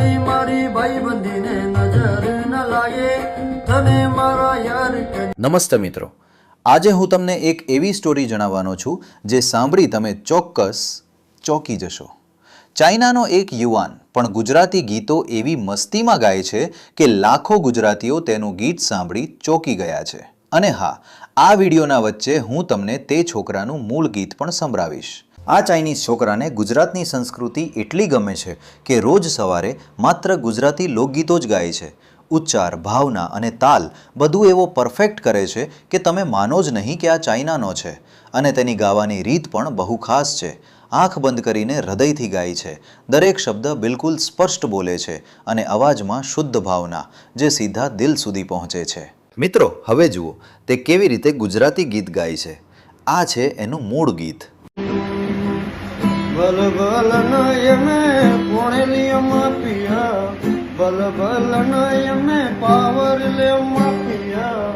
તારી મારી ભાઈબંધીને નજર ન લાગે. તને મારા યાર નમસ્તે મિત્રો. આજે હું તમને એક એવી સ્ટોરી જણાવવાનો છું, જે સાંભળી તમે ચોક્કસ ચોંકી જશો. ચાઇનાનો એક યુવાન પણ ગુજરાતી ગીતો એવી મસ્તીમાં ગાય છે કે લાખો ગુજરાતીઓ તેનું ગીત સાંભળી ચોંકી ગયા છે. અને હા, આ વિડીયોના વચ્ચે હું તમને તે છોકરાનું મૂળ ગીત પણ સંભળાવીશ. આ ચાઇનીઝ છોકરાને ગુજરાતની સંસ્કૃતિ એટલી ગમે છે કે રોજ સવારે માત્ર ગુજરાતી લોકગીતો જ ગાય છે. ઉચ્ચાર, ભાવના અને તાલ બધું એવો પરફેક્ટ કરે છે કે તમે માનો જ નહીં કે આ ચાઇનાનો છે અને તેની ગાવાની રીત પણ બહુ ખાસ છે. આંખ બંધ કરીને હૃદયથી ગાય છે. દરેક શબ્દ બિલકુલ સ્પષ્ટ બોલે છે અને અવાજમાં શુદ્ધ ભાવના જે સીધા દિલ સુધી પહોંચે છે. મિત્રો, હવે જુઓ તે કેવી રીતે ગુજરાતી ગીત ગાય છે. આ છે એનું મૂળ ગીત. બલ નય મેં પોણેલી માપિયા બલબલ નય મેં પાવર લે માપિયા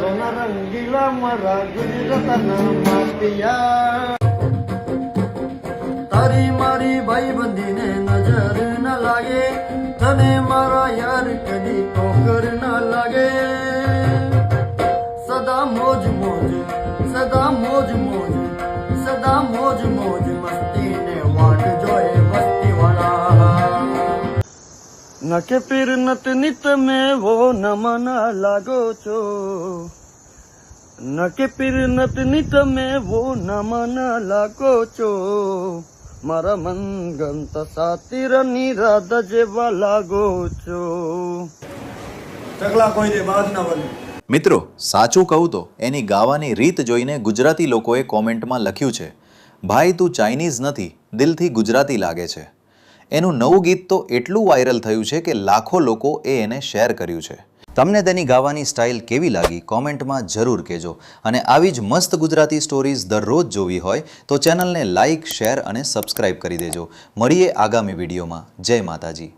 સોના રંગીલા મારા ગુજરાતના માપિયા તારી મારી ભાઈ બંધીને નજર ન લાગે. તને મારા યાર કદી ટોકર ન લાગે. સદા મોજ મોજ, સદા મોજ મોજ, સદા મોજ મોજ. નકે પીર નતની નિત મે વો નમન લાગો છો. નકે પીર નતની નિત મે વો નમન લાગો છો. મારા મનગમત સાતીર નિરાધ જેવા લાગો છો. ચકલા કોઈ દે બાદ ના બને. મિત્રો સાચું કહું તો એની ગાવાની રીત જોઈને ગુજરાતી લોકોએ કોમેન્ટમાં લખ્યું છે ભાઈ તું ચાઇનીઝ નથી દિલથી ગુજરાતી લાગે છે. એનું નવું ગીત તો એટલું વાયરલ થયું છે કે લાખો લોકો એ એને શેર કર્યું છે. તમને તેની ગાવાની સ્ટાઇલ કેવી લાગી? કોમેન્ટમાં જરૂર કહેજો. અને આવી જ મસ્ત ગુજરાતી સ્ટોરીઝ દરરોજ જોવી હોય તો ચેનલને લાઇક, શેર અને સબસ્ક્રાઇબ કરી દેજો. મળીએ આગામી વિડીયોમાં. જય માતાજી.